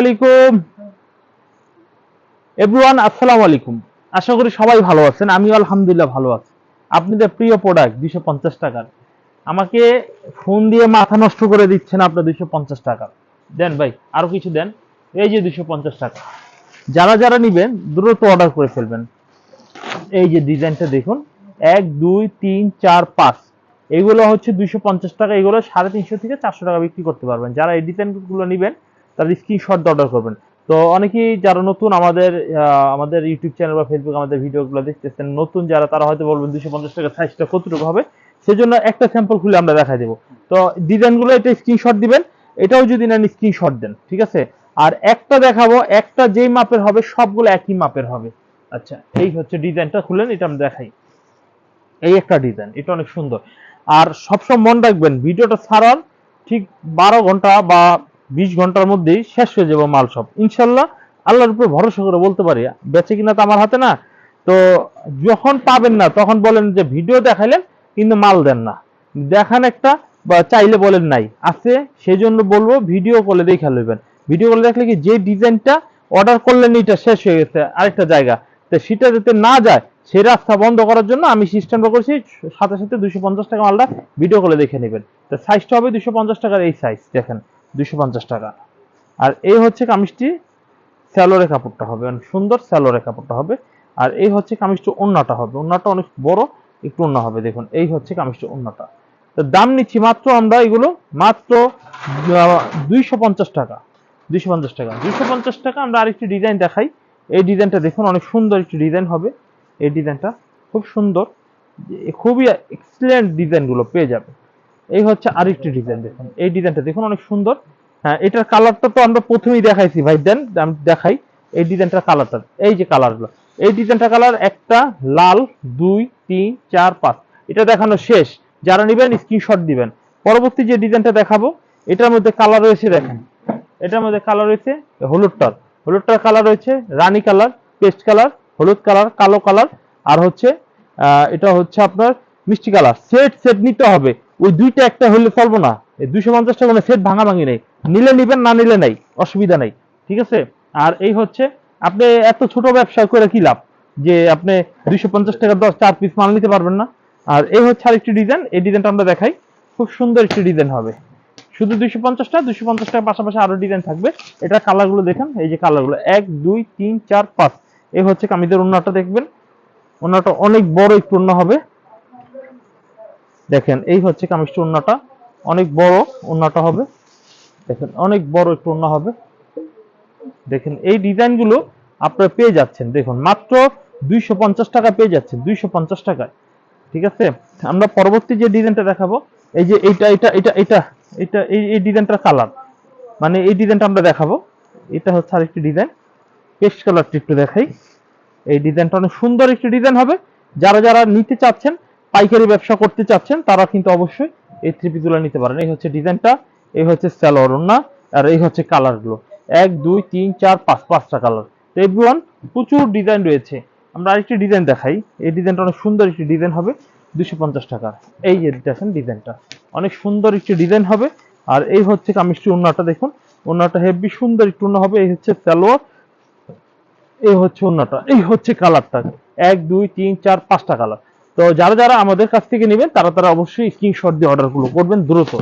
আলাইকুম এভরিওয়ান আসসালামু আলাইকুম আশা করি সবাই ভালো আছেন, আমিও আলহামদুলিল্লাহ ভালো আছি। আপনাদের প্রিয় প্রোডাক্ট দুইশো পঞ্চাশ টাকার। আমাকে ফোন দিয়ে মাথা নষ্ট করে দিচ্ছেন আপনার দুইশো পঞ্চাশ টাকা দেন ভাই, আরও কিছু দেন। এই যে দুইশো পঞ্চাশ টাকা। যারা যারা নিবেন, দ্রুত অর্ডার করে ফেলবেন। এই যে ডিজাইনটা দেখুন। এক, দুই, তিন, চার, পাঁচ। এগুলো হচ্ছে দুইশো পঞ্চাশ টাকা। এগুলো সাড়ে তিনশো থেকে চারশো টাকা বিক্রি করতে পারবেন। যারা এই নেবেন তার স্ক্রিনশট অর্ডার করবেন। তো অনেকেই যারা নতুন আমাদের আমাদের ইউটিউব চ্যানেল বা ফেসবুক আমাদের ভিডিওগুলো দেখতেছেন, নতুন যারা, তারা হয়তো বলবেন দুশো পঞ্চাশ টাকা সাইজটা কতটুকু হবে? সেজন্য একটা স্যাম্পল খুলে আমরা দেখা দেবো। তো ডিজাইনগুলো এটা স্ক্রিনশট দিবেন, এটাও যদি নেন স্ক্রিনশট দেন, ঠিক আছে? আর একটা দেখাবো, একটা যেই মাপের হবে, সবগুলো একই মাপের হবে। আচ্ছা এই হচ্ছে ডিজাইনটা খুলেন, এটা আমি দেখাই। এই একটা ডিজাইন এটা অনেক সুন্দর। আর সবসময় মন রাখবেন, ভিডিওটা ছাড়ার ঠিক বারো ঘণ্টা বা বিশ ঘণ্টার মধ্যেই শেষ হয়ে যাবে মাল সব। ইনশাল্লাহ আল্লাহর উপর ভরসা করে বলতে পারি, বেঁচে কিনা তো আমার হাতে না। তো যখন পাবেন না, তখন বলেন যে ভিডিও দেখাইলেন, কিন্তু মাল দেন না। দেখান একটা বা চাইলে বলেন নাই। আছে সেই জন্য বলব ভিডিও কলে দেখা লইবেন। ভিডিও কলে দেখলে কি যে ডিজাইনটা অর্ডার করলেন, এটা শেষ হয়ে গেছে আরেকটা জায়গা। তো সেটা যাতে না যায় সেই রাস্তা বন্ধ করার জন্য আমি সিস্টেমটা করছি, সাথে সাথে দুশো পঞ্চাশ টাকা মালটা ভিডিও কলে দেখে নেবেন। তো সাইজটা হবে দুশো পঞ্চাশ টাকার এই সাইজ দেখেন। দুশো পঞ্চাশ টাকা। আর এই হচ্ছে কামিজটি স্যালোরে কাপড়টা হবে, অনেক সুন্দর স্যালোরে কাপড়টা হবে। আর এই হচ্ছে কামিজটি ওন্নাটা হবে, ওন্নাটা অনেক বড়, একটু ওন্না হবে, দেখুন, এই হচ্ছে কামিজটি ওন্নাটা। তো দাম নিচ্ছি মাত্র আমরা এগুলো, মাত্র দুইশো পঞ্চাশ টাকা, দুইশো পঞ্চাশ টাকা। দুইশো পঞ্চাশ টাকা আমরা আরেকটি ডিজাইন দেখাই। এই ডিজাইনটা দেখুন, অনেক সুন্দর একটি ডিজাইন হবে। এই ডিজাইনটা খুব সুন্দর, খুবই এক্সিলেন্ট ডিজাইনগুলো পেয়ে যাবে। এই হচ্ছে আরেকটি ডিজাইন দেখুন। এই ডিজাইনটা দেখুন, অনেক সুন্দর। হ্যাঁ এটার কালারটা তো আমরা প্রথমেই দেখাইছি, ভাই, দেন আমি দেখাই। এই ডিজাইনটার কালারটা এই যে কালারগুলো এই ডিজাইনটা কালার একটা লাল, দুই, তিন, চার, পাঁচ। এটা দেখানো শেষ। যারা নেবেন স্ক্রিনশট দিবেন। পরবর্তী যে ডিজাইনটা দেখাবো, এটার মধ্যে কালার রয়েছে, দেখেন। এটার মধ্যে কালার রয়েছে হলুদটার হলুদটার কালার রয়েছে রানী কালার পেস্ট কালার হলুদ কালার কালো কালার আর হচ্ছে এটা হচ্ছে আপনার মিষ্টি কালার সেট সেট নিতে হবে। ওই দুইটা একটা হলে চলবো না। এই দুইশো পঞ্চাশ টাকা সেট ভাঙা ভাঙি নেই। নিলে নিবেন, না নিলে নাই। অসুবিধা নাই। ঠিক আছে? আর এই হচ্ছে, আপনি এত ছোট ব্যবসা করে কি লাভ? যে আপনি দুইশো পঞ্চাশ টাকা দশ চার পিস মাল নিতে পারবেন না। আর এই হচ্ছে আরেকটি ডিজাইন এই ডিজাইনটা আমরা দেখাই। খুব সুন্দর একটি ডিজাইন হবে। শুধু দুইশো পঞ্চাশটা, দুইশো পঞ্চাশ টাকার পাশাপাশি আরও ডিজাইন থাকবে। এটা কালারগুলো দেখেন, এই যে কালারগুলো এক, দুই, তিন, চার, পাঁচ। এই হচ্ছে কামিজের উন্নটা দেখবেন। অন্যটা অনেক বড় একটু উন্ন হবে। দেখেন, এই হচ্ছে কামিজটা উন্নটা। অনেক বড় উন্নটা হবে। দেখেন, অনেক বড় একটু উন্ন হবে। দেখেন, এই ডিজাইনগুলো আপনারা পেয়ে যাচ্ছেন। দেখুন, মাত্র দুইশো টাকা পেয়ে যাচ্ছেন, দুইশো পঞ্চাশ টাকায়। ঠিক আছে? আমরা পরবর্তী যে ডিজাইনটা দেখাবো, এই যে এইটা এটা এটা এটা এটা এই এই ডিজাইনটার কালার। মানে এই ডিজাইনটা আমরা দেখাবো। এটা হচ্ছে আরেকটি ডিজাইন। পেস্ট কালারটি একটু দেখাই। এই ডিজাইনটা অনেক সুন্দর একটি ডিজাইন হবে। যারা যারা নিতে চাচ্ছেন পাইকারি ব্যবসা করতে চাচ্ছেন, তারা কিন্তু অবশ্যই এই থ্রি পিসগুলো নিতে পারেন। এই হচ্ছে ডিজাইনটা, এই হচ্ছে স্যালোয়ার না আর এই হচ্ছে কালারগুলো। এক, দুই, তিন, চার, পাঁচ, পাঁচটা কালার। তো এভরিওয়ান প্রচুর ডিজাইন রয়েছে। আমরা আরেকটি ডিজাইন দেখাই। এই ডিজাইনটা অনেক সুন্দর একটি ডিজাইন হবে দুশো পঞ্চাশ টাকা এই যে দেখেন ডিজাইনটা, অনেক সুন্দর একটি ডিজাইন হবে। আর এই হচ্ছে কামিজটি উন্নাটা দেখুন উন্নাটা হেভি সুন্দর একটু উন্না হবে। এই হচ্ছে সালোয়ার এই হচ্ছে অন্যটা এই হচ্ছে কালারটা। এক, দুই, তিন, চার, পাঁচটা কালার। তো যারা যারা আমাদের কাছ থেকে নেবেন, তারা তারা অবশ্যই স্ক্রিনশট দিয়ে অর্ডারগুলো করবেন দ্রুত।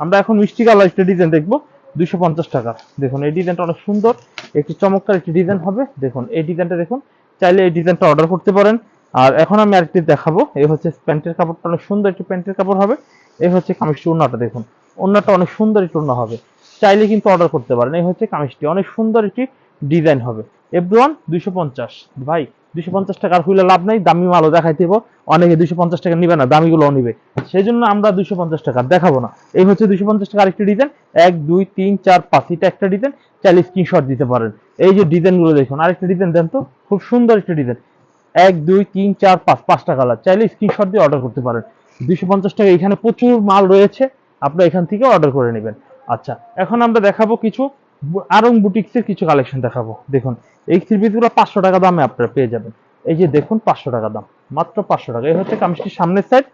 আমরা এখন মিষ্টি কালার একটা ডিজাইন দেখব, দুইশো পঞ্চাশ টাকা। দেখুন, এই ডিজাইনটা অনেক সুন্দর। একটি চমৎকার একটি ডিজাইন হবে। দেখুন, এই ডিজাইনটা দেখুন, চাইলে এই ডিজাইনটা অর্ডার করতে পারেন। আর এখন আমি আরেকটি দেখাবো। এই হচ্ছে প্যান্টের কাপড়টা, অনেক সুন্দর একটি প্যান্টের কাপড় হবে। এই হচ্ছে কামিজটি ওড়নাটা, দেখুন। ওড়নাটা অনেক সুন্দর একটি ওড়না হবে। চাইলে কিন্তু অর্ডার করতে পারেন। এই হচ্ছে কামিজটি। অনেক সুন্দর একটি ডিজাইন হবে। এভরিওয়ান দুইশো পঞ্চাশ। ভাই দুইশো পঞ্চাশ টাকার হইলে লাভ নাই, দামি মালও দেখাইতে হইব। অনেকে দুইশো পঞ্চাশ টাকা নিবে না দামিগুলোও নিবে। সেই জন্য আমরা দুইশো পঞ্চাশ টাকা দেখাবো না। এই হচ্ছে দুইশো পঞ্চাশ টাকা আরেকটি ডিজাইন এক, দুই, তিন, চার, পাঁচ, এটা একটা ডিজাইন চাইলে স্ক্রিনশট দিতে পারেন। এই যে ডিজাইনগুলো দেখুন, আরেকটা ডিজাইন দেন তো। খুব সুন্দর একটা ডিজাইন এক, দুই, তিন, চার, পাঁচ পাঁচটা কালার চাইলে স্ক্রিনশট দিয়ে অর্ডার করতে পারেন। দুইশো পঞ্চাশ টাকা এখানে প্রচুর মাল রয়েছে, আপনারা এখান থেকে অর্ডার করে নেবেন। আচ্ছা এখন আমরা দেখাবো কিছু আরং বুটিক্সের কিছু কালেকশন দেখাবো। দেখুন, এই থ্রি পিসগুলো পাঁচশো টাকা দামে আপনারা পেয়ে যাবেন। এই যে দেখুন, পাঁচশো টাকা দাম, মাত্র পাঁচশো টাকা। এই হচ্ছে কামিজটির সামনের সাইড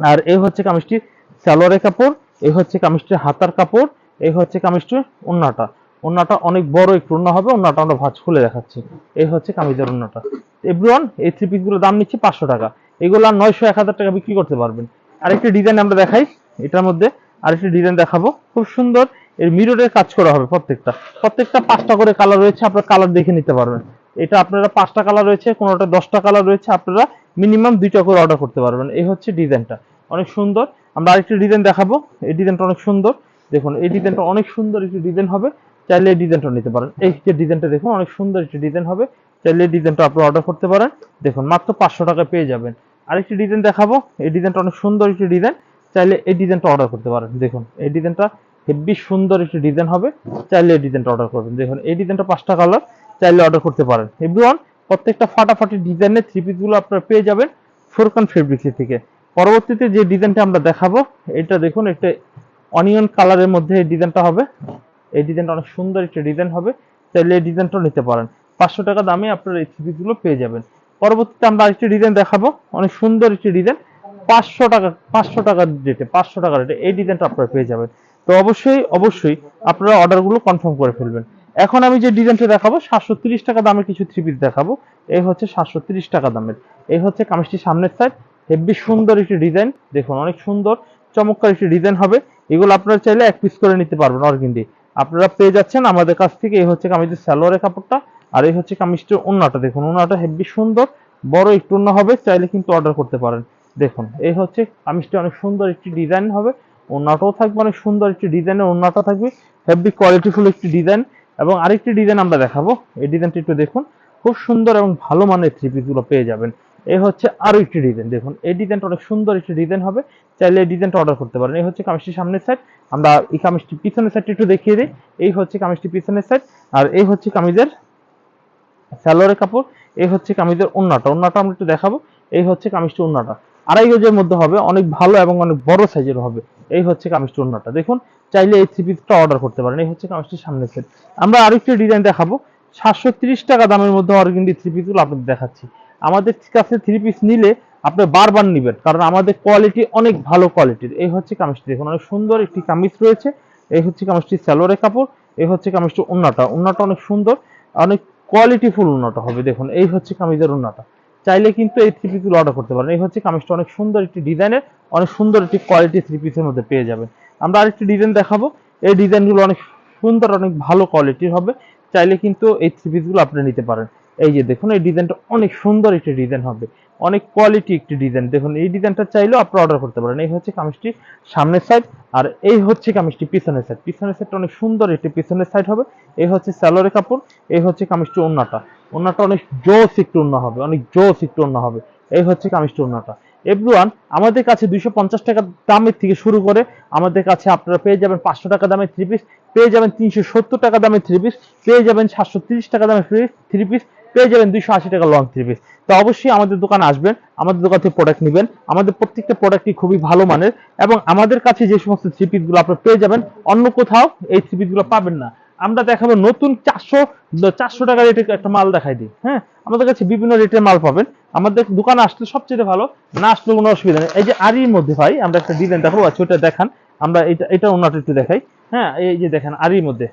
আর এই হচ্ছে কামিজটির সালোয়ারের কাপড়, এই হচ্ছে কামিজটির হাতার কাপড়, এই হচ্ছে কামিজটির ওন্নাটা। ওন্নাটা অনেক বড়, একটু ওন্না হবে, ওন্নাটা আমরা ভাঁজ খুলে দেখাচ্ছি। এই হচ্ছে কামিজের ওন্নাটা। এভরিওয়ান এই থ্রি পিসগুলোর দাম নিচ্ছে পাঁচশো টাকা। এগুলো নয়শো এক হাজার টাকা বিক্রি করতে পারবেন। আরেকটি ডিজাইন আমরা দেখাই, এটার মধ্যে আরেকটি ডিজাইন দেখাবো। খুব সুন্দর এর মিররের কাজ করা হবে প্রত্যেকটা। প্রত্যেকটা পাঁচটা করে কালার রয়েছে, আপনার কালার দেখে নিতে পারবেন। এটা আপনারা পাঁচটা কালার রয়েছে, কোনোটা দশটা কালার রয়েছে, আপনারা মিনিমাম দুইটা করে অর্ডার করতে পারবেন। এই হচ্ছে ডিজাইনটা অনেক সুন্দর। আমরা আরেকটি ডিজাইন দেখাবো। এই ডিজাইনটা অনেক সুন্দর। দেখুন, এই ডিজাইনটা অনেক সুন্দর একটি ডিজাইন হবে। চাইলে এই ডিজাইনটা নিতে পারেন। এই যে ডিজাইনটা দেখুন, অনেক সুন্দর একটি ডিজাইন হবে। চাইলে এই ডিজাইনটা আপনি অর্ডার করতে পারেন। দেখুন, মাত্র পাঁচশো টাকা পেয়ে যাবেন। আরেকটি ডিজাইন দেখাবো। এই ডিজাইনটা অনেক সুন্দর একটি ডিজাইন চাইলে এই ডিজাইনটা অর্ডার করতে পারেন। দেখুন, এই ডিজাইনটা হেভি সুন্দর একটি ডিজাইন হবে। চাইলে এই ডিজাইনটা অর্ডার করবেন। দেখুন, এই ডিজাইনটা পাঁচটা কালার চাইলে অর্ডার করতে পারেন। এভরিওয়ান প্রত্যেকটা ফাটাফাটি ডিজাইনের থ্রি পিসগুলো আপনারা পেয়ে যাবেন ফোরকান ফেব্রিক্স থেকে। পরবর্তীতে যে ডিজাইনটা আমরা দেখাবো, এটা দেখুন, একটা অনিয়ন কালারের মধ্যে এই ডিজাইনটা হবে। এই ডিজাইনটা অনেক সুন্দর একটা ডিজাইন হবে। চাইলে এই ডিজাইনটাও নিতে পারেন। পাঁচশো টাকা দামে আপনারা এই থ্রি পিসগুলো পেয়ে যাবেন। পরবর্তীতে আমরা আরেকটি ডিজাইন দেখাবো। অনেক সুন্দর একটি ডিজাইন পাঁচশো টাকা, পাঁচশো টাকার রেটে পাঁচশো টাকার রেটে এই ডিজাইনটা আপনারা পেয়ে যাবেন। তো অবশ্যই অবশ্যই আপনারা অর্ডারগুলো কনফার্ম করে ফেলবেন। এখন আমি যে ডিজাইনটা দেখাবো সাতশো তিরিশ টাকা দামের কিছু থ্রি পিস দেখাবো। এই হচ্ছে সাতশো তিরিশ টাকা দামের। এই হচ্ছে কামিজটি সামনের সাইড হেভি সুন্দর একটি ডিজাইন দেখুন, অনেক সুন্দর, চমৎকার একটি ডিজাইন হবে। এগুলো আপনারা চাইলে এক পিস করে নিতে পারবেন অর্গিন্দি আপনারা পেয়ে যাচ্ছেন আমাদের কাছ থেকে, এই হচ্ছে কামিজের সালোয়ারের কাপড়টা আর এই হচ্ছে কামিজটির ওন্নাটা দেখুন ওন্নাটা হেভি সুন্দর, বড় একটু অন্য হবে, চাইলে কিন্তু অর্ডার করতে পারেন। দেখুন, এই হচ্ছে কামিজটি অনেক সুন্দর একটি ডিজাইন হবে। ওন্নাটাও থাকবে, অনেক সুন্দর একটি ডিজাইনের ওন্নাটা থাকবে। হেভি কোয়ালিটিফুল একটি ডিজাইন এবং আরেকটি ডিজাইন আমরা দেখাবো। এই ডিজাইনটি একটু দেখুন, খুব সুন্দর এবং ভালো মানের থ্রি পিসগুলো পেয়ে যাবেন। এই হচ্ছে আরও একটি ডিজাইন, দেখুন, এই ডিজাইনটা অনেক সুন্দর একটি ডিজাইন হবে। চাইলে এই ডিজাইনটা অর্ডার করতে পারেন। এই হচ্ছে কামিজটির সামনের সাইড আমরা এই কামিজটি পিছনের সাইডটি একটু দেখিয়ে দিই। এই হচ্ছে কামিজটি পিছনের সাইড আর এই হচ্ছে কামিজের সালোয়ারের কাপড়। এই হচ্ছে কামিজের ওন্নাটা। ওন্নাটা আমরা একটু দেখাবো। এই হচ্ছে কামিজটি ওন্নাটা। আড়াই গজের মধ্যে হবে, অনেক ভালো এবং অনেক বড় সাইজের হবে। এই হচ্ছে কামিজটি ওন্নাটা দেখুন, চাইলে এই থ্রি পিসটা অর্ডার করতে পারেন। এই হচ্ছে কামিজটির সামনের সাইড আমরা আরেকটি ডিজাইন দেখাবো। সাতশো টাকা দামের মধ্যে অর্গেন্ডি থ্রি পিসগুলো আপনাদের দেখাচ্ছি। আমাদের কাছে থ্রি পিস নিলে আপনি বারবার নেবেন, কারণ আমাদের কোয়ালিটি অনেক ভালো কোয়ালিটির এই হচ্ছে কামিজটি। দেখুন, অনেক সুন্দর একটি কামিজ রয়েছে। এই হচ্ছে কামিজটি সালোয়ারের কাপড়। এই হচ্ছে কামিজটি ওন্নাটা ওন্নাটা অনেক সুন্দর, অনেক কোয়ালিটিফুল ওন্নাটা হবে। দেখুন, এই হচ্ছে কামিজের ওন্নাটা চাইলে কিন্তু এই থ্রি পিসগুলো অর্ডার করতে পারেন। এই হচ্ছে কামিজটা অনেক সুন্দর একটি ডিজাইনের অনেক সুন্দর একটি কোয়ালিটি থ্রি পিসের মধ্যে পেয়ে যাবেন। আমরা আরেকটি ডিজাইন দেখাবো। এই ডিজাইনগুলো অনেক সুন্দর, অনেক ভালো কোয়ালিটির হবে। চাইলে কিন্তু এই থ্রি পিসগুলো আপনি নিতে পারেন। এই যে দেখুন, এই ডিজাইনটা অনেক সুন্দর একটি ডিজাইন হবে। অনেক কোয়ালিটি একটি ডিজাইন দেখুন, এই ডিজাইনটা চাইলেও আপনি অর্ডার করতে পারেন। এই হচ্ছে কামিজটি সামনের সাইড আর এই হচ্ছে কামিজটি পিছনের সাইড পিছনের সাইডটা অনেক সুন্দর একটি পিছনের সাইড হবে। এই হচ্ছে স্যালোরে কাপড়, এই হচ্ছে কামিজটি ওন্নাটা। ওন্নাটা অনেক জোস একটু ওন্না হবে, অনেক জোস একটু ওন্না হবে। এই হচ্ছে কামিজটি ওন্নাটা এভরিওয়ান, আমাদের কাছে দুইশো পঞ্চাশ টাকা দামের থেকে শুরু করে আমাদের কাছে আপনারা পেয়ে যাবেন পাঁচশো টাকা দামের থ্রি পিস পেয়ে যাবেন তিনশো সত্তর টাকা দামের থ্রি পিস পেয়ে যাবেন সাতশো তিরিশ টাকা দামের থ্রি পিস পেয়ে যাবেন দুইশো আশি টাকা লং থ্রি পিস তো অবশ্যই আমাদের দোকানে আসবেন, আমাদের দোকান থেকে প্রোডাক্ট নেবেন। আমাদের প্রত্যেকটা প্রোডাক্টই খুবই ভালো মানের এবং আমাদের কাছে যে সমস্ত থ্রি পিসগুলো আপনারা পেয়ে যাবেন, অন্য কোথাও এই থ্রি পিসগুলো পাবেন না। আমরা দেখাবো নতুন চারশো চারশো টাকা রেটের একটা মাল দেখাই দিই। হ্যাঁ? আমাদের কাছে বিভিন্ন রেটের মাল পাবেন। আমাদের দোকানে আসলে সবচেয়ে ভালো, না আসলে কোনো অসুবিধা নেই। এই যে আরির মধ্যে ভাই, আমরা একটা ডিজাইন দেখাবো আচ্ছা ওটা দেখান। আমরা এটা এটা অন্যটা একটু দেখাই। হ্যাঁ এই যে দেখেন আরির মধ্যে।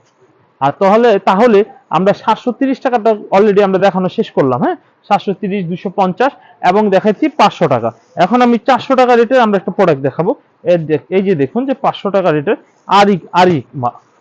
আর তাহলে তাহলে আমরা সাতশো তিরিশ টাকাটা অলরেডি আমরা দেখানো শেষ করলাম হ্যাঁ? সাতশো তিরিশ, দুশো পঞ্চাশ এবং দেখাচ্ছি পাঁচশো টাকা। এখন আমি চারশো টাকা রেটের আমরা একটা প্রোডাক্ট দেখাবো। এই যে দেখুন যে পাঁচশো টাকা রেটের আরি আরি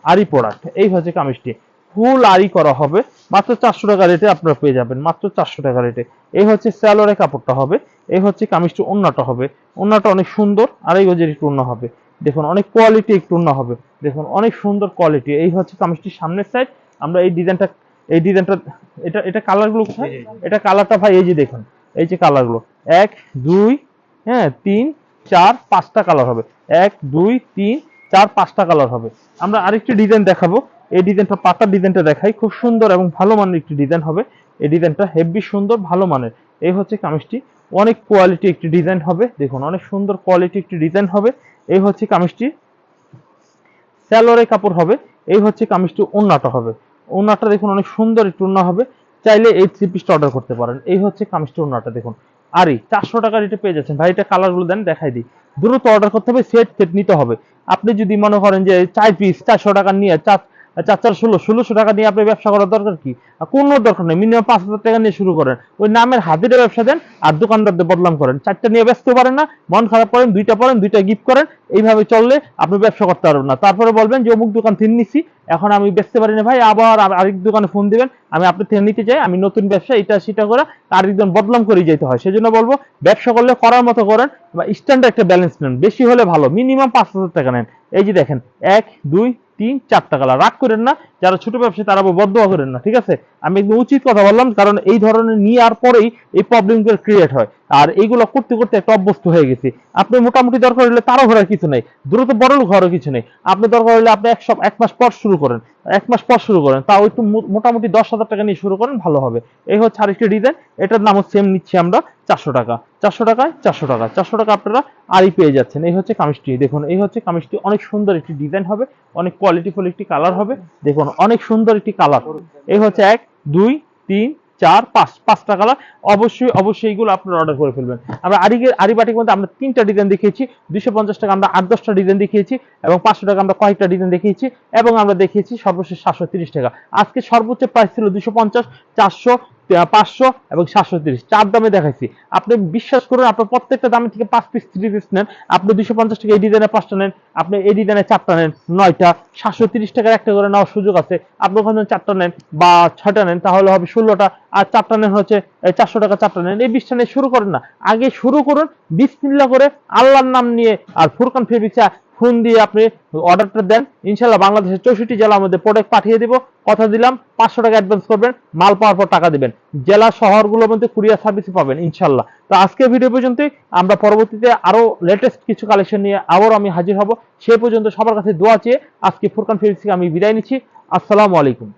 আরি প্রোডাক্ট এই হচ্ছে কামিজটি। ফুল আরি করা হবে। মাত্র চারশো টাকা রেটে আপনারা পেয়ে যাবেন। মাত্র চারশো টাকা রেটে এই হচ্ছে স্যালোরে কাপড়টা হবে। এই হচ্ছে কামিজটি অন্যটা হবে। অন্যটা অনেক সুন্দর। আড়াই গজের একটু অন্য হবে। দেখুন অনেক কোয়ালিটি একটু অন্য হবে। দেখুন অনেক সুন্দর কোয়ালিটি এই হচ্ছে কামিজটির সামনের সাইড আমরা এই ডিজাইনটা এই ডিজাইনটা এটা এটা কালারগুলো কোথায়? এটা কালারটা ভাই এই যে দেখুন। এই যে কালারগুলো এক দুই হ্যাঁ তিন চার পাঁচটা কালার হবে। এক দুই তিন চার পাঁচটা কালার হবে। আমরা আরেকটি ডিজাইন দেখাবো। এই ডিজাইনটা পাতার ডিজাইনটা দেখাই। খুব সুন্দর এবং ভালো মানের একটি ডিজাইন হবে। এই ডিজাইনটা হেভি সুন্দর, ভালো মানের। এই হচ্ছে কামিজটি। অনেক কোয়ালিটি একটি ডিজাইন হবে। দেখুন, অনেক সুন্দর কোয়ালিটি একটি ডিজাইন হবে। এই হচ্ছে কামিজটি। স্যালোয়ারের কাপড় হবে। এই হচ্ছে কামিজটি ওন্নাটা হবে। ওন্নাটা দেখুন, অনেক সুন্দর একটু ওন্না হবে। চাইলে এই থ্রি পিসটা অর্ডার করতে পারেন। এই হচ্ছে কামিজটি ওন্নাটা, দেখুন। আরে, চারশো টাকার রেটে পেয়ে যাচ্ছেন। ভাই, এটা কালারগুলো দেন, দেখাই দিই। দ্রুত অর্ডার করতে হবে সেট সেট নিতে হবে। আপনি যদি মনে করেন যে চার পিস চারশো টাকা নিয়ে, চার চার চার ষোলো ষোলোশো টাকা দিয়ে আপনি ব্যবসা করার দরকার কি? কোনো দরকার নেই মিনিমাম পাঁচ হাজার টাকা নিয়ে শুরু করেন। ওই নামের হাজিরা ব্যবসা দেন আর দোকানদারদের বদলাম করেন। চারটা নিয়ে ব্যস্ত পারেন না, মন খারাপ করেন, দুইটা পড়েন, দুইটা গিফট করেন, এইভাবে চললে আপনি ব্যবসা করতে পারবেন না। তারপরে বলবেন যে, অমুক দোকান থেকে নিচ্ছি এখন আমি বেচতে পারি না, ভাই, আবার আরেক দোকানে ফোন দিবেন, আমি আপনার থেকে নিতে চাই, আমি নতুন ব্যবসা, এটা, সেটা করে আরেকজন বদলাম করে যেতে হয়। সেজন্য বলব, ব্যবসা করলে করার মতো করেন, বা স্ট্যান্ডার্ড একটা ব্যালেন্স নেন। বেশি হলে ভালো মিনিমাম পাঁচ হাজার টাকা নেন। এই যে দেখেন, এক, দুই তিন, চারটা কালার। রাগ করেন না, যারা ছোট ব্যবসায়ী তারা বদ্ধ করেন না, ঠিক আছে? আমি একদম উচিত কথা বললাম, কারণ এই ধরনের নিয়ে আর পরেই এই প্রবলেমগুলো ক্রিয়েট হয়। আর এইগুলো করতে করতে একটা অভ্যস্ত হয়ে গেছি। আপনি মোটামুটি দরকার হলে তারও ঘোরার কিছু নেই, দ্রুত বড় হওয়ার কিছু নেই। আপনি দরকার হলে আপনি এক সপ এক মাস পর শুরু করেন। এক মাস পর শুরু করেন, তাও একটু মোটামুটি দশ হাজার টাকা নিয়ে শুরু করেন, ভালো হবে। এই হচ্ছে আরেকটি ডিজাইন এটার নামও সেম নিচ্ছি আমরা, চারশো টাকা। চারশো টাকায় চারশো টাকা। চারশো টাকা আপনারা আরই পেয়ে যাচ্ছেন। এই হচ্ছে কামিজটি। দেখুন, এই হচ্ছে কামিজটি। অনেক সুন্দর একটি ডিজাইন হবে, অনেক কোয়ালিটিফুল একটি কালার হবে। দেখুন, অনেক সুন্দর একটি কালার এই হচ্ছে এক দুই, তিন, চার, পাঁচ। পাঁচটা কালার। অবশ্যই অবশ্যই এইগুলো আপনারা অর্ডার করে ফেলবেন। আমরা আরিগের আরিবাটির মধ্যে আমরা তিনটা ডিজাইন দেখিয়েছি। দুশো পঞ্চাশ টাকা আমরা আট, দশটা ডিজাইন দেখিয়েছি এবং পাঁচশো টাকা আমরা কয়েকটা ডিজাইন দেখিয়েছি এবং আমরা দেখিয়েছি সর্বশেষ সাতশো তিরিশ টাকা। আজকে সর্বোচ্চ প্রাইস ছিল দুশো পঞ্চাশ, চারশো পাঁচশো এবং সাতশো তিরিশ। চার দামে দেখাইছি। আপনি বিশ্বাস করুন, আপনার প্রত্যেকটা দামে থেকে পাঁচ পিস থ্রি পিস নেন। আপনি দুশো পঞ্চাশ টাকা এই ডিজাইনে পাঁচটা নেন। আপনি এই ডিজাইনে চারটা নেন। নয়টা, সাতশো তিরিশ টাকার একটা করে নেওয়ার সুযোগ আছে। আপনি ওখানে চারটা নেন বা ছয়টা নেন, তাহলে হবে ষোলোটা। আর চারটা নেন হচ্ছে চারশো টাকা চারটা নেন। এই বিশটা নিয়ে শুরু করেন না। আগে শুরু করুন বিসমিল্লা করে আল্লাহর নাম নিয়ে আর ফুরকান ফেব্রিক্সা ফোন দিয়ে আপনি অর্ডারটা দেন। ইনশাল্লাহ বাংলাদেশের চৌষট্টি জেলার মধ্যে প্রোডাক্ট পাঠিয়ে দিব। কথা দিলাম, পাঁচশো টাকা অ্যাডভান্স করবেন, মাল পাওয়ার পর টাকা দিবেন। জেলা শহরগুলোর মধ্যে কুরিয়ার সার্ভিস পাবেন ইনশাল্লাহ তো আজকে ভিডিও পর্যন্তই। আমরা পরবর্তীতে আরও লেটেস্ট কিছু কালেকশন নিয়ে আবারও আমি হাজির হব। সে পর্যন্ত সবার কাছে দোয়া চেয়ে আজকে ফুরকান ফেব্রিক্স থেকে আমি বিদায় নিচ্ছি। আসসালামু আলাইকুম।